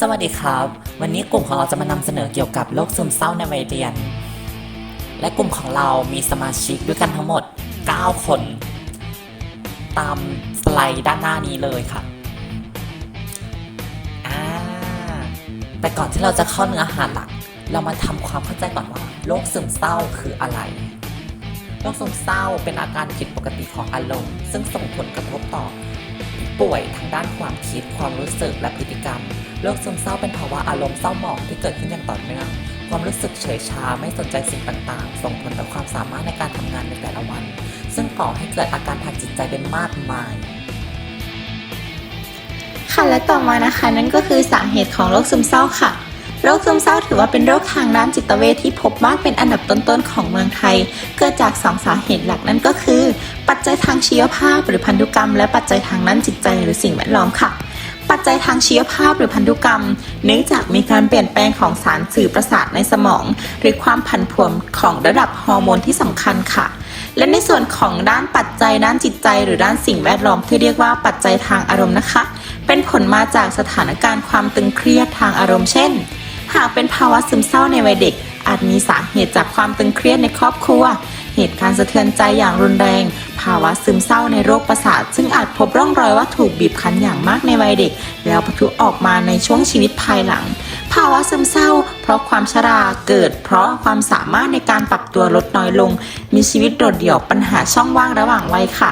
สวัสดีครับ วันนี้กลุ่มของเราจะมานำเสนอเกี่ยวกับโรคซึมเศร้าในวัยเรียน และกลุ่มของเรามีสมาชิกด้วยกันทั้งหมด 9 คน ตามสไลด์ด้านหน้านี้เลยค่ะแต่ก่อนที่เราจะเข้าเนื้อหาหลัก เรามาทำความเข้าใจก่อนว่าโรคซึมเศร้าคืออะไรโรคซึมเศร้าเป็นอาการผิดปกติของอารมณ์ ซึ่งส่งผลกระทบต่อ ป่วยทางด้านความคิดความรู้สึกและพฤติกรรม โรคซึมเศร้าเป็นภาวะอารมณ์เศร้าหมองที่เกิดขึ้นอย่างต่อเนื่อง ความรู้สึกเฉยชาไม่สนใจสิ่งต่างๆ ส่งผลต่อความสามารถในการทำงานในแต่ละวัน ซึ่งก่อให้เกิดอาการทางจิตใจเป็นมากมาย ค่ะและต่อมานะคะ นั่นก็คือสาเหตุของโรคซึมเศร้าค่ะโรคซึมเศร้าถือว่าเป็นโรคทางด้านจิตเวชที่พบมากเป็นอันดับต้นๆของเมืองไทย เกิดจากสองสาเหตุหลักนั่นก็คือ ปัจจัยทางชีวภาพหรือพันธุกรรม และปัจจัยทางด้านจิตใจหรือสิ่งแวดล้อมค่ะ จจัยทางชีวภาพหรือพันธุกรรม เนื่องจากมีการเปลี่ยนแปลงของสารสื่อประสาทในสมอง หรือความผันผวนของระดับฮอร์โมนที่สำคัญค่ะ และในส่วนของด้านปัจจัยด้านจิตใจ หรือด้านสิ่งแวดล้อมที่เรียกว่าปัจจัยทางอารมณ์นะคะ เป็นผลมาจากสถานการณ์ความตึงเครียดทางอารมณ์เช่น หากเป็นภาวะซึมเศร้าในวัยเด็กอาจมีสาเหตุจากความตึงเครียดในครอบครัว เหตุการณ์สะเทือนใจอย่างรุนแรง ภาวะซึมเศร้าในโรคประสาท ซึ่งอาจพบร่องรอยว่าถูกบีบคั้นอย่างมากในวัยเด็ก แล้วปะทุออกมาในช่วงชีวิตภายหลัง ภาวะซึมเศร้า เพราะความชราเกิด เพราะความสามารถในการปรับตัวลดน้อยลง มีชีวิตโดดเดี่ยวปัญหาช่องว่างระหว่างวัยค่ะ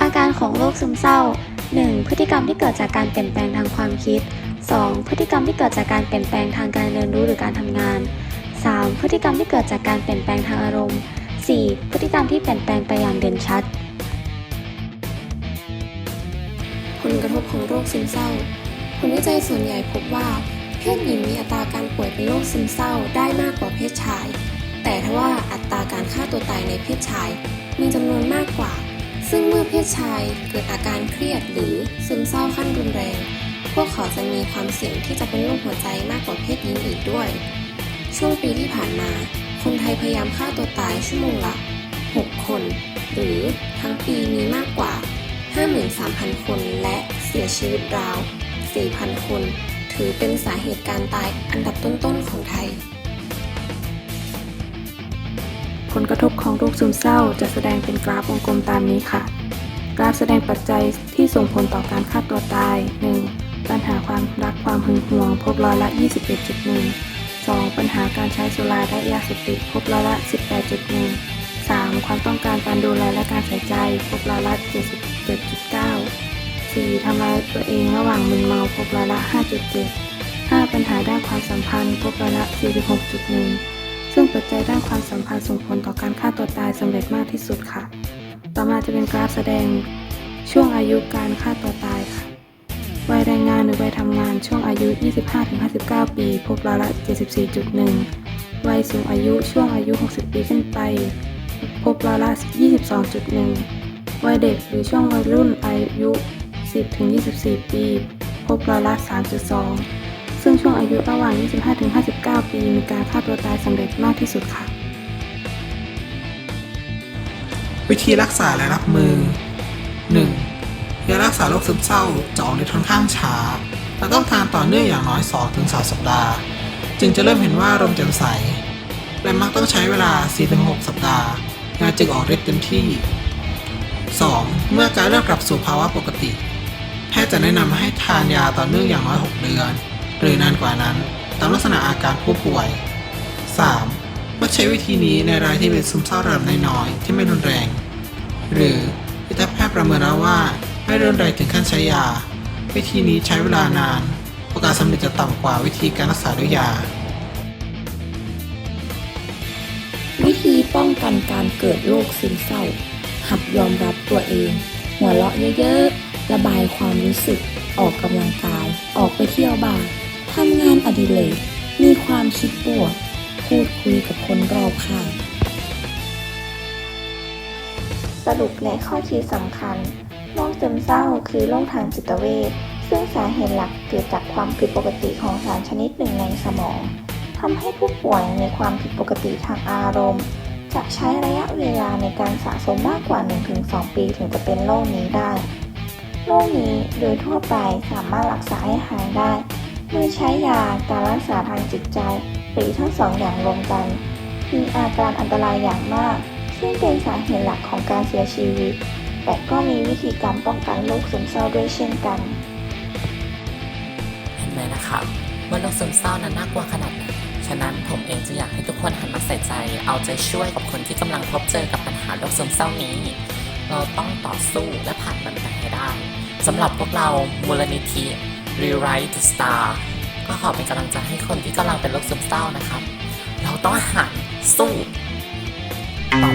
อาการของโรคซึมเศร้า 1. พฤติกรรมที่เกิดจากการเปลี่ยนแปลงทางความคิด 2. พฤติกรรมที่เกิดจากการเปลี่ยนแปลงทางการเรียนรู้หรือการทำงาน 3. พฤติกรรมที่เกิดจากการเปลี่ยนแปลงทางอารมณ์ 4. พฤติกรรมที่เปลี่ยนแปลงไปอย่างเด่นชัด ผลกระทบของโรคซึมเศร้า ผลวิจัยส่วนใหญ่พบว่า เพศหญิงมีอัตราการป่วยเป็นโรคซึมเศร้าได้มากกว่าเพศชาย แต่ทว่าอัตราการฆ่าตัวตายในเพศชาย มีจำนวนมากกว่า ซึ่งเมื่อเพศชายเกิดอาการเครียดหรือซึมเศร้าขั้นรุนแรง พวกเขาจะมีความเสี่ยงที่จะเป็นโรคหัวใจมากกว่าเพศหญิงอีกด้วย ช่วงปีที่ผ่านมา คนไทยพยายามฆ่าตัวตายชั่วโมงละ 6 คน หรือทั้งปีมีมากกว่า 53,000 คนและเสียชีวิตราว 4,000 คน ถือเป็นสาเหตุการตายอันดับต้นๆของไทย ผลกระทบของโรคซึมเศร้าจะแสดงเป็นกราฟวงกลมตามนี้ค่ะ กราฟแสดงปัจจัยที่ส่งผลต่อการฆ่าตัวตาย 1. ปัญหาความรักความหึงหวงพบร้อยละ 21.1 2. ปัญหาการใช้สุราและยาเสพติดพบร้อยละ 18.1 3. ความต้องการการดูแลและการใส่ใจพบร้อยละ 77.9 4. ทำร้ายตัวเองระหว่างมึนเมาพบร้อยละ 5.7 5. ปัญหาด้านความสัมพันธ์พบร้อยละ 46.1 ซึ่งปัจจัยด้านความสัมพันธ์ส่งผลต่อการฆ่าตัวตายสำเร็จมากที่สุดค่ะ ต่อมาจะเป็นกราฟแสดงช่วงอายุการฆ่าตัวตายค่ะ วัยแรงงานหรือวัยทำงานช่วงอายุ 25-59 ปี พบร้อยละ 74.1 วัยสูงอายุช่วงอายุ 60 ปีขึ้นไป พบร้อยละ 22.1 วัยเด็กหรือช่วงวัยรุ่นอายุ 10-24 ปี พบร้อยละ 3.2 ซึ่งช่วงอายุระหว่าง 25-59 ปี มีการฆ่าตัวตายสำเร็จมากที่สุดค่ะ วิธีรักษาและรับมือ 1. ยารักษาโรคซึมเศร้าจะออกฤทธิ์ค่อนข้างช้าและต้องทานต่อเนื่องอย่างน้อย 2-3 สัปดาห์ จึงจะเริ่มเห็นว่าอารมแจ่มใส และมักต้องใช้เวลา 4-6 สัปดาห์ยาจึงออกฤทธิ์เต็มที่ 2. เมื่อการเริ่มกลับสู่ภาวะปกติ แพทย์จะแนะนำให้ทานยาต่อเนื่องอย่างน้อย 6 เดือน หรือนานกว่านั้น ตามลักษณะอาการผู้ป่วย 3. เมื่อใช้วิธีนี้ในรายที่เป็นซึมเศร้าระดับน้อยๆที่ไม่รุนแรง หรือจิตแพทย์ประเมินแล้วว่า ไม่รุนแรงถึงขั้นใช้ยา วิธีนี้ใช้เวลานานโอกาสสำเร็จจะต่ำกว่าวิธีการรักษาด้วยยา วิธีป้องกันการเกิดโรคซึมเศร้า หัดยอมรับตัวเอง หัวเราะเยอะๆ ระบายความรู้สึก ออกกำลังกาย ออกไปเที่ยวบาร์ทำงานอดิเรกมีความคิดบวก พูดคุยกับคนรอบข้าง สรุปและข้อคิดสำคัญ โรคซึมเศร้าคือโรคทางจิตเวชซึ่งสาเหตุหลักเกิดจากความผิดปกติของสารชนิดหนึ่งในสมองทำให้ผู้ป่วยมีความผิดปกติทางอารมณ์ จะใช้ระยะเวลาในการสะสมมากกว่า 1-2 ปีถึงจะเป็นโรคนี้ได้ โรคนี้โดยทั่วไปสามารถรักษาให้หายได้เมื่อใช้ยาการรักษาทางจิตใจหรือทั้งสองอย่างรวมกัน มีอาการอันตรายอย่างมาก ซึ่งเป็นสาเหตุหลักของการเสียชีวิต แต่ก็มีวิธีการป้องกันโรคซึมเศร้าด้วยเช่นกันเห็นไหมนะครับว่าโรคซึมเศร้านั้นน่ากลัวขนาดไหนฉะนั้นผมเองจึงอยากให้ทุกคนหันมาใส่ใจ เอาใจช่วยกับคนที่กำลังพบเจอกับปัญหาโรคซึมเศร้านี้ เราต้องต่อสู้และผ่านมันไปให้ได้สำหรับพวกเรามูลนิธิ Rewrite the Star ก็ขอเป็นกำลังใจให้คนที่กำลังเป็นโรคซึมเศร้านะครับ เราต้องหันสู้ตอบ